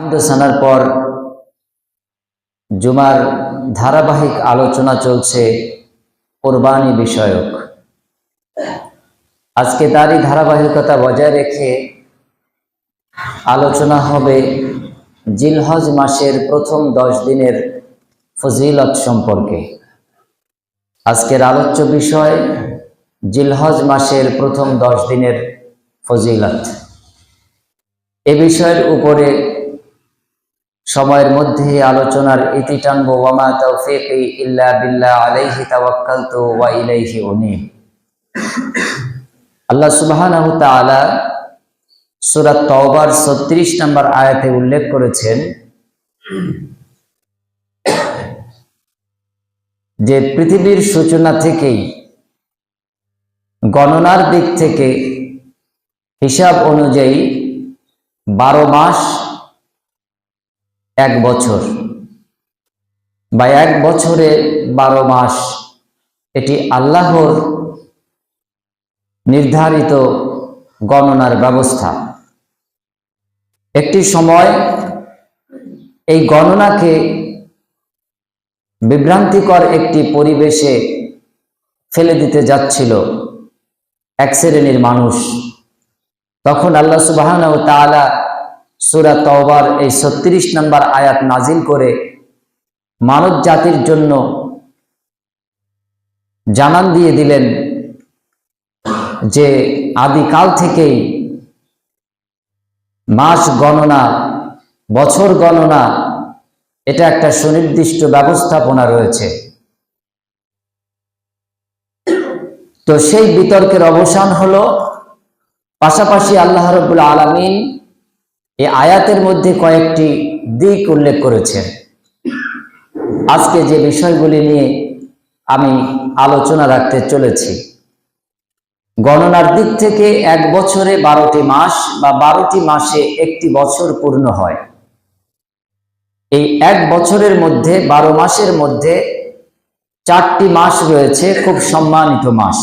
হামদোসানার পর জুমার ধারাবাহিক আলোচনা চলছে কোরবানি বিষয়ক। আজকে তারই ধারাবাহিকতা বজায় রেখে আলোচনা হবে জিলহজ মাসের প্রথম দশ দিনের ফজিলত সম্পর্কে। আজকের আলোচ্য বিষয় জিলহজ মাসের প্রথম দশ দিনের ফজিলত। এ বিষয়ের উপরে সময়ের মধ্যে আলোচনার ইতি টানব, ওয়ামা তৌফিকি ইল্লা বিল্লাহ ওয়া তওবার 36 নম্বর আয়াতে উল্লেখ করেছেন যে পৃথিবীর সূচনা থেকেই, গণনার দিক থেকে হিসাব অনুযায়ী বারো মাস এক বছর। বা এক বছরে বারো মাস। এটি আল্লাহর নির্ধারিত গণনার ব্যবস্থা। একটি সময় এই গণনাকে বিভ্রান্তিকর একটি পরিবেশে ফেলে দিতে যাচ্ছিল এক শ্রেণির মানুষ। তখন আল্লাহ সুবাহান ও তালা সুরা তওবার এই ছত্রিশ নম্বর আয়াত নাজিল করে মানব জাতির জন্য জানান দিয়ে দিলেন যে আদিকাল থেকেই মাস গণনা, বছর গণনা, এটা একটা সুনির্দিষ্ট ব্যবস্থাপনা রয়েছে। তো সেই বিতর্কের অবসান হলো, পাশাপাশি আল্লাহ রবুল আলমিন এই আয়াতের মধ্যে কয়েকটি দিক উল্লেখ করেছেন। আজকে যে বিষয়গুলি নিয়ে আমি আলোচনা রাখতে চলেছি, গণনার দিক থেকে এক বছরে বারোটি মাস বা বারোটি মাসে একটি বছর পূর্ণ হয়। এই এক বছরের মধ্যে, বারো মাসের মধ্যে চারটি মাস রয়েছে, খুব সম্মানিত মাস।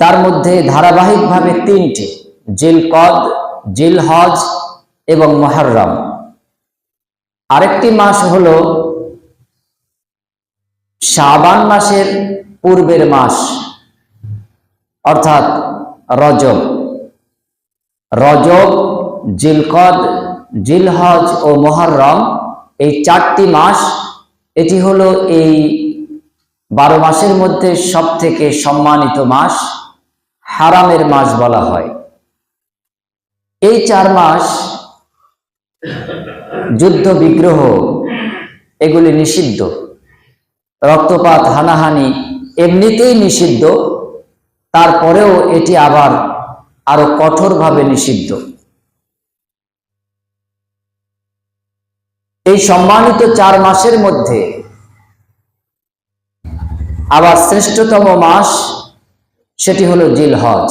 তার মধ্যে ধারাবাহিকভাবে তিনটি, জিলকদ, জিলহজ এবং মহরম। আরেকটি মাস হল শাবান মাসের পূর্বের মাস, অর্থাৎ রজব। রজব, জিলকদ, জিলহজ ও মহরম এই চারটি মাস, এটি হলো এই বারো মাসের মধ্যে সব থেকে সম্মানিত মাস। হারামের মাস বলা হয়। এই চার মাস যুদ্ধ, বিগ্রহ, এগুলি নিষিদ্ধ। রক্তপাত, হানাহানি এমনিতেই নিষিদ্ধ। তারপরেও এটি আবার আরও কঠোরভাবে নিষিদ্ধ। এই সম্মানিত চার মাসের মধ্যে আবার শ্রেষ্ঠতম মাস সেটি হলো জিল হজ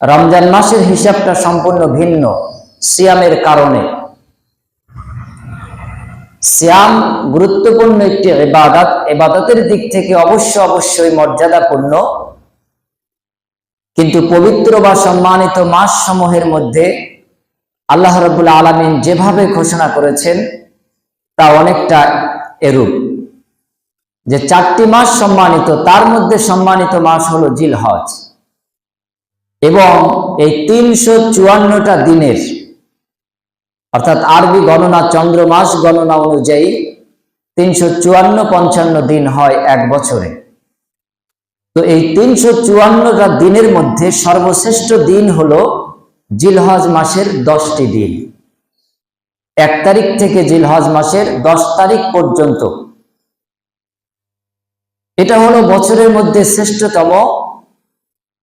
রমজান মাসের হিসাবটা সম্পূর্ণ ভিন্ন সিয়ামের কারণে। সিয়াম গুরুত্বপূর্ণ একটি এবাদত এবাদতের দিক থেকে অবশ্য অবশ্যই মর্যাদাপূর্ণ। কিন্তু পবিত্র বা সম্মানিত মাস সমূহের মধ্যে আল্লাহ রবুল্লা আলমিন যেভাবে ঘোষণা করেছেন, তা অনেকটা এরূপ। যে চারটি মাস সম্মানিত, তার মধ্যে সম্মানিত মাস হলো জিলহজ। এবং এই তিনশো চুয়ান্নটা দিনের, অর্থাৎ আরবি গণনা, চন্দ্র মাস গণনা অনুযায়ী তিনশো চুয়ান্ন পঞ্চান্ন দিন হয় এক বছরে। তো এই তিনশো চুয়ান্নটা দিনের মধ্যে সর্বশ্রেষ্ঠ দিন হল জিলহজ মাসের দশটি দিন। এক তারিখ থেকে জিলহজ মাসের দশ তারিখ পর্যন্ত এটা হলো বছরের মধ্যে শ্রেষ্ঠতম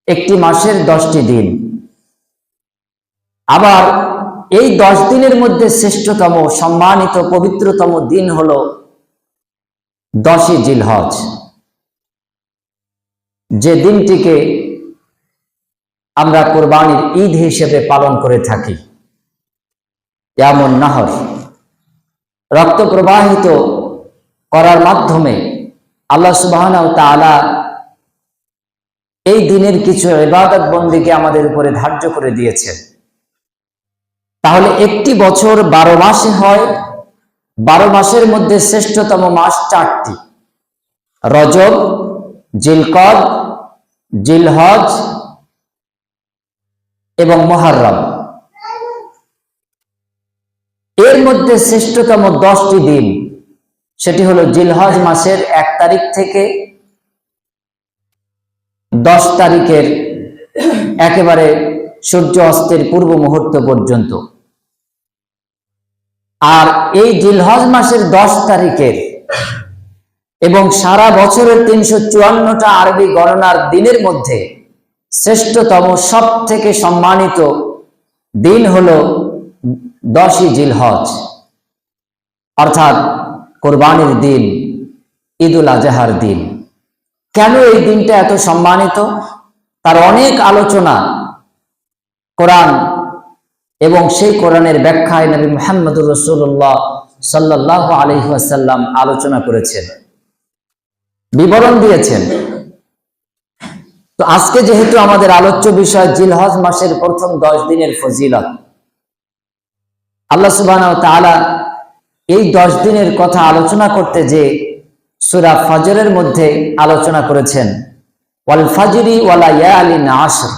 একটি মাসের দশটি দিন। আবার এই দশ দিনের মধ্যে শ্রেষ্ঠতম, সম্মানিত, পবিত্রতম দিন হল দশই জিলহজ। যে দিনটিকে আমরা কোরবানির ঈদ হিসেবে পালন করে থাকি। যেমন নাহর। রক্ত প্রবাহিত করার মাধ্যমে আল্লাহ সুবাহ এই দিনের কিছু ইবাদত বন্দীকে আমাদের উপরে ধার্য করে দিয়েছেন। তাহলে একটি বছর বারো মাসে হয়, বারো মাসের মধ্যে শ্রেষ্ঠতম মাস চারটি। রজব, জিলকদ, জিলহজ এবং মহারম এর মধ্যে শ্রেষ্ঠতম দশটি দিন সেটি হলো জিলহজ মাসের এক তারিখ থেকে দশ তারিখের একেবারে সূর্য অস্তের পূর্ব মুহূর্ত পর্যন্ত। আর এই জিলহজ মাসের দশ তারিখের এবং সারা বছরের তিনশো চুয়ান্নটা আরবি গণনার দিনের মধ্যে শ্রেষ্ঠতম সব থেকে সম্মানিত দিন হল দশই জিলহজ। অর্থাৎ কোরবানির দিন, ঈদুল আজহার দিন। কেন এই দিনটা এত সম্মানিত? তার অনেক আলোচনা কোরআন এবং সেই কোরআনের ব্যাখ্যায় নবী মোহাম্মদুর রসুল্লাহ সাল্লাহ আলহাসাল্লাম আলোচনা করেছেন, বিবরণ দিয়েছেন। তো আজকে যেহেতু আমাদের আলোচ্য বিষয় জিলহজ মাসের প্রথম দশ দিনের ফজিলত, আল্লাহ সুবাহ এই দশ দিনের কথা আলোচনা করতে যে সুরা ফজরের মধ্যে আলোচনা করেছেন। ওয়াল ফাজরি ওয়ালা ইয়ালিন আসর।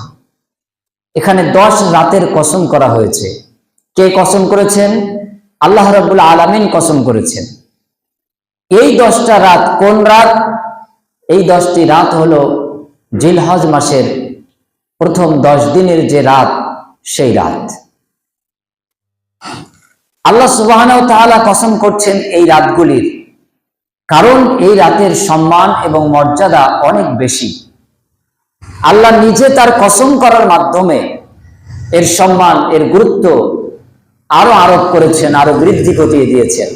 এখানে দশ রাতের কসম করা হয়েছে। কে কসম করেছেন? আল্লাহ রাবুল আলামিন কসম করেছেন। এই দশটা রাত কোন রাত? এই দশটি রাত হলো জিলহজ মাসের প্রথম দশ দিনের যে রাত, সেই রাত। আল্লাহ সুবাহ কসম করছেন এই রাতগুলির। কারণ এই রাতের সম্মান এবং মর্যাদা অনেক বেশি। আল্লাহ নিজে তার কসম করার মাধ্যমে এর সম্মান, এর গুরুত্ব আরও আরোপ করেছেন, আরও বৃদ্ধি ঘটিয়ে দিয়েছেন।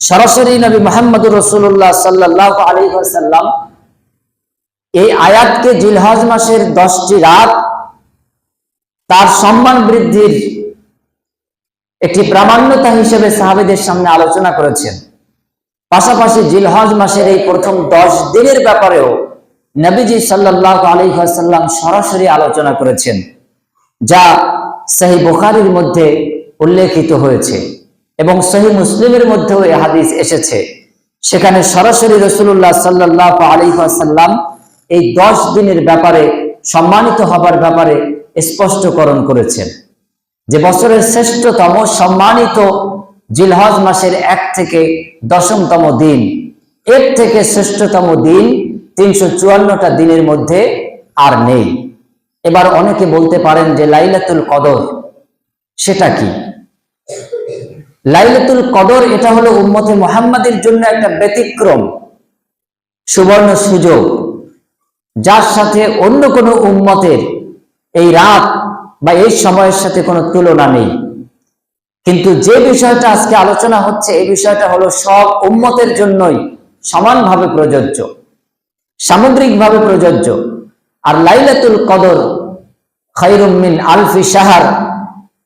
সরাসরি নবী মোহাম্মদুর রসুল্লাহ সাল্লাহ আলী সাল্লাম এই আয়াতকে জিলহজ মাসের দশটি রাত তার সম্মান বৃদ্ধির একটি প্রামাণ্যতা হিসেবে সাহাবেদের সামনে আলোচনা করেছেন। পাশাপাশি জিলহজ মাসের এই প্রথম দশ দিনের ব্যাপারেও নবীজি সাল্লাহ আলহাসাল্লাম সরাসরি আলোচনা করেছেন, যা সহি বুখারির মধ্যে উল্লেখিত হয়েছে এবং সহি মুসলিমের মধ্যেও এ হাদিস এসেছে। সেখানে সরাসরি রসুল্লাহ সাল্লাহ আলহাসাল্লাম এই দশ দিনের ব্যাপারে সম্মানিত হবার ব্যাপারে স্পষ্টকরণ করেছেন। যে বছরের শ্রেষ্ঠতম সম্মানিত জিলহজ মাসের এক থেকে দশমতম দিন, এর থেকে শ্রেষ্ঠতম দিন তিনশো চুয়ান্নটা দিনের মধ্যে আর নেই। এবার অনেকে বলতে পারেন যে লাইলাতুল কদর, সেটা কি? লাইলাতুল কদর, এটা হলো উম্মতে মোহাম্মদের জন্য একটা ব্যতিক্রম, সুবর্ণ সুযোগ, যার সাথে অন্য কোনো উম্মতের এই রাত বা এই সময়ের সাথে কোনো তুলনা নেই। কিন্তু যে বিষয়টা আজকে আলোচনা হচ্ছে, এই বিষয়টা হলো সব উম্মতের জন্যই সমানভাবে প্রযোজ্য, সামুদ্রিকভাবে প্রযোজ্য। আর লাইলাতুল কদর খৈরুমিন আলফি সাহার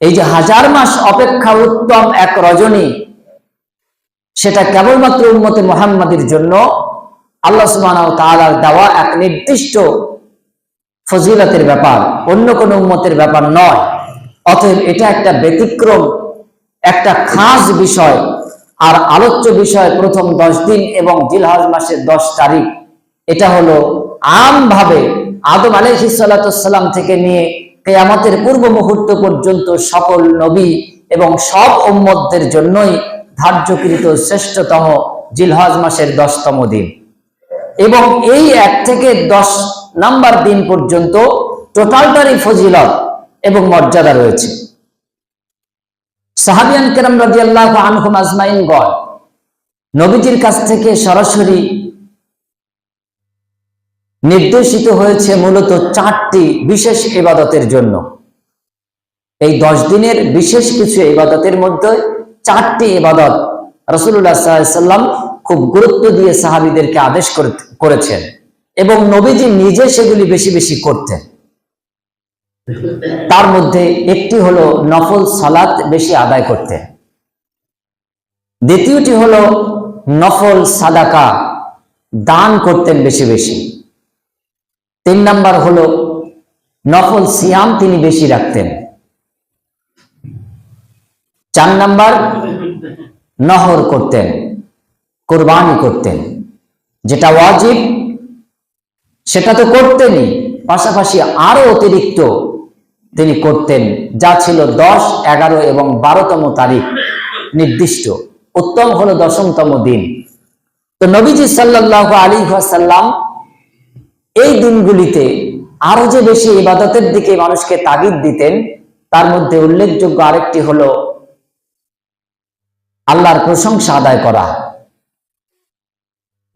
এই যে হাজার মাস অপেক্ষা উত্তম এক রজনী, সেটা কেবলমাত্র উন্মতে মোহাম্মদের জন্য আল্লাহ সুমান তালার দেওয়া এক নির্দিষ্ট ফজিলতের ব্যাপার, অন্য কোন উন্মতের ব্যাপার নয়। অতএব এটা একটা ব্যতিক্রম, একটা খাস বিষয় আর আলোচ্য বিষয় প্রথম দশ দিন এবং জিলহজ মাসের দশ তারিখ। এটা হলো আমভাবে আদম আলহিসাল্লাম থেকে নিয়ে কেয়ামতের পূর্ব মুহূর্ত পর্যন্ত সকল নবী এবং সব উম্মতদের জন্যই ধার্যকৃত শ্রেষ্ঠতম জিলহাজ মাসের দশতম দিন। এবং এই এক থেকে দশ নাম্বার দিন পর্যন্ত টোটালটারই ফজিলত এবং মর্যাদা রয়েছে। সাহাবিয়ান কেরাম রাজি আনহুম আজমাইন গড় নবীজির কাছ থেকে সরাসরি নির্দেশিত হয়েছে মূলত চারটি বিশেষ ইবাদতের জন্য। এই দশ দিনের বিশেষ কিছু ইবাদতের মধ্যে চারটি ইবাদত রসুল্লাহ সাল্লাম খুব গুরুত্ব দিয়ে সাহাবিদেরকে আদেশ করেছেন। এবং নবীজি নিজে সেগুলি বেশি বেশি করতেন। তার মধ্যে একটি হলো নফল সালাত বেশি আদায় করতে দ্বিতীয়টি হলো নফল সাদাকা, দান করতেন বেশি বেশি। তিন নাম্বার হলো নফল সিয়াম তিনি বেশি রাখতেন। চার নাম্বার নহর করতেন, কোরবানি করতেন, যেটা ওয়াজিব সেটা তো করতেনই। পাশাপাশি আরও অতিরিক্ত তিনি করতেন, যা ছিল দশ, এগারো এবং বারোতম তারিখ নির্দিষ্ট। উত্তম হলো দশমতম দিন। তো নবীজি সাল্লাহ আলী সাল্লাম এই দিনগুলিতে আরও যে বেশি ইবাদতের দিকে মানুষকে তাগিদ দিতেন, তার মধ্যে উল্লেখযোগ্য আরেকটি হলো আল্লাহর প্রশংসা আদায় করা,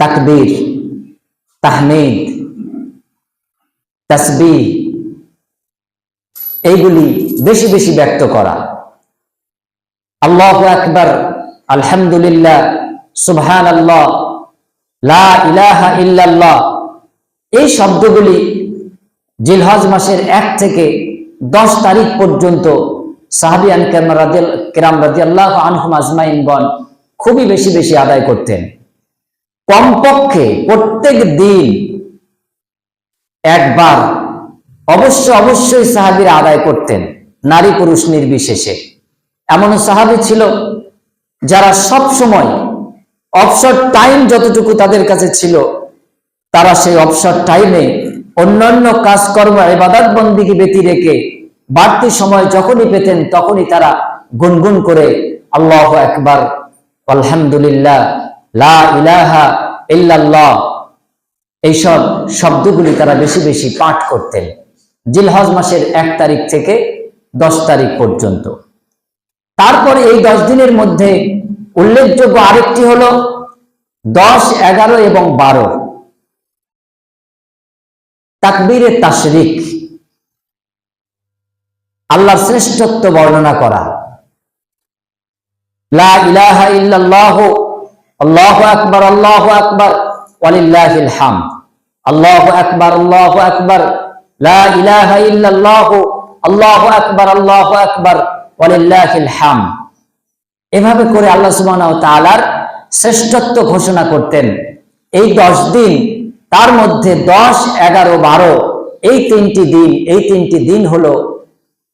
তাকবীর, তাহমিদ তসবি, এইগুলি বেশি বেশি ব্যক্ত করা। আল্লাহ আকবর, আলহামদুলিল্লাহ সুবহান আল্লাহ ইলাহা ইল্লাল্লাহ, এই শব্দগুলি জিলহজ মাসের এক থেকে দশ তারিখ পর্যন্ত সাহাবিয়ান কেরাম রাজি আল্লাহ আনহুম আজমাইনগণ খুবই বেশি বেশি আদায় করতেন। কমপক্ষে প্রত্যেক দিন একবার অবশ্য অবশ্যই সাহাবিরা আদায় করতেন, নারী পুরুষ নির্বিশেষে। এমন সাহাবি ছিল যারা সব সময় অবসর টাইম যতটুকু তাদের কাছে ছিল, তারা সেই অবসর টাইমে অন্যান্য কাজকর্ম এবাদত বন্দিকে ব্যতি রেখে বাড়তি সময় যখনই পেতেন তখনই তারা গুনগুন করে, আল্লাহ একবার আলহামদুলিল্লাহ, লা ইলাহা এইসব শব্দগুলি তারা বেশি বেশি পাঠ করতেন। জিলহজ মাসের এক তারিখ থেকে দশ তারিখ পর্যন্ত। তারপরে এই দশ দিনের মধ্যে উল্লেখযোগ্য আরেকটি হল দশ, এগারো এবং বারো। তাকবীরে তাশরিক। আল্লাহর শ্রেষ্ঠত্ব বর্ণনা করা। লা ইলাহা ইল্লাল্লাহ, আল্লাহু আকবার আল্লাহু আকবার। এভাবে করে আল্লাহ সুবহানাহু শ্রেষ্ঠত্ব ঘোষণা করতেন। এই দশ দিন, তার মধ্যে দশ, এগারো, বারো, এই তিনটি দিন, এই তিনটি দিন হলো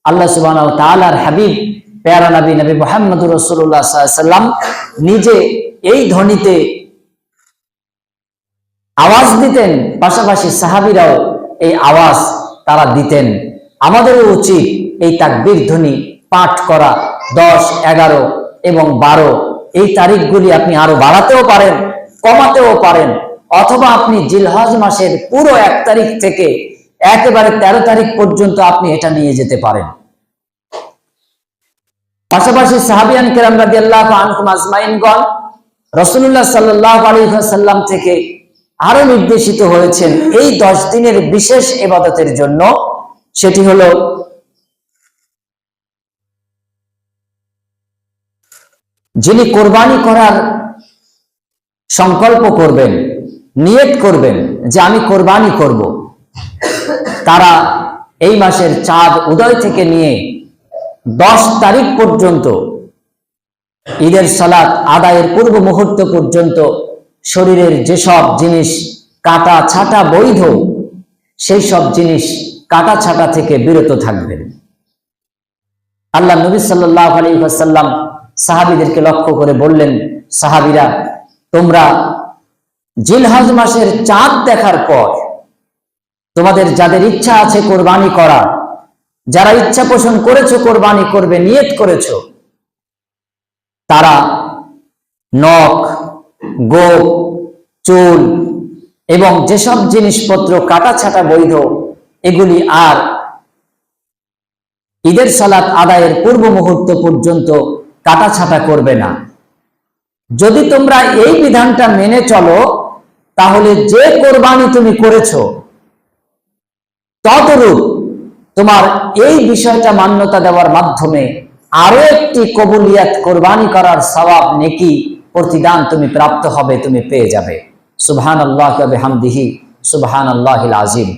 আল্লাহ সুবাহ তালার হাবিব, পেয়ারা নবী নবী মোহাম্মদ রসুল্লাহ সাল্লাম নিজে এই ধ্বনিতে আওয়াজ দিতেন, পাশাপাশি সাহাবিরাও এই আওয়াজ তারা দিতেন। আমাদেরও উচিত এই তাকবীর ধ্বনি পাঠ করা, দশ, এগারো এবং বারো। এই তারিখগুলি আপনি আরও বাড়াতেও পারেন, কমাতেও পারেন, অথবা আপনি জিলহজ মাসের পুরো এক তারিখ থেকে একেবারে তেরো তারিখ পর্যন্ত আপনি এটা নিয়ে যেতে পারেন। পাশাপাশি সাহাবিয়ান কেরাম রাজি আল্লাহ আনকুম আজমাইনগণ রসুল্লাহ সাল্লাহ আলী সাল্লাম থেকে আরও নির্দেশিত হয়েছেন এই দশ দিনের বিশেষ এবাদতের জন্য। সেটি হলো যিনি কোরবানি করার সংকল্প করবেন, নিয়ত করবেন যে আমি কোরবানি করব, তারা এই মাসের চাঁদ উদয় থেকে নিয়ে দশ তারিখ পর্যন্ত ঈদের সালাত আদায়ের পূর্ব মুহূর্ত পর্যন্ত শরীরের যেসব জিনিস কাটা ছাটা বৈধ সেই সব জিনিস কাটা ছাটা থেকে বিরত থাকবেন। আল্লাহ নবী সাল্লাহ আলী সাহাবিদেরকে লক্ষ্য করে বললেন, সাহাবিরা, তোমরা জিলহাজ মাসের চাঁদ দেখার পর তোমাদের যাদের ইচ্ছা আছে কোরবানি করা, যারা ইচ্ছা পোষণ করেছ কোরবানি করবে, নিয়ত করেছ, তারা নখ গোপ চুল এবং যেসব জিনিসপত্র কাটা ছাটা বৈধ, এগুলি আর ঈদের সালাত আদায়ের পূর্ব মুহূর্ত পর্যন্ত কাটা ছাটা করবে না। যদি তোমরা এই বিধানটা মেনে চলো, তাহলে যে কোরবানি তুমি করেছ, ততরূপ তোমার এই বিষয়টা মান্যতা দেওয়ার মাধ্যমে আরও একটি কবুলিয়াত কোরবানি করার সবাব নেকি প্রতিদান তুমি প্রাপ্ত হবে তুমি পেয়ে যাবে। সুবহান আল্লাহ হামদিহি সুবহান আল্লাহ আজিম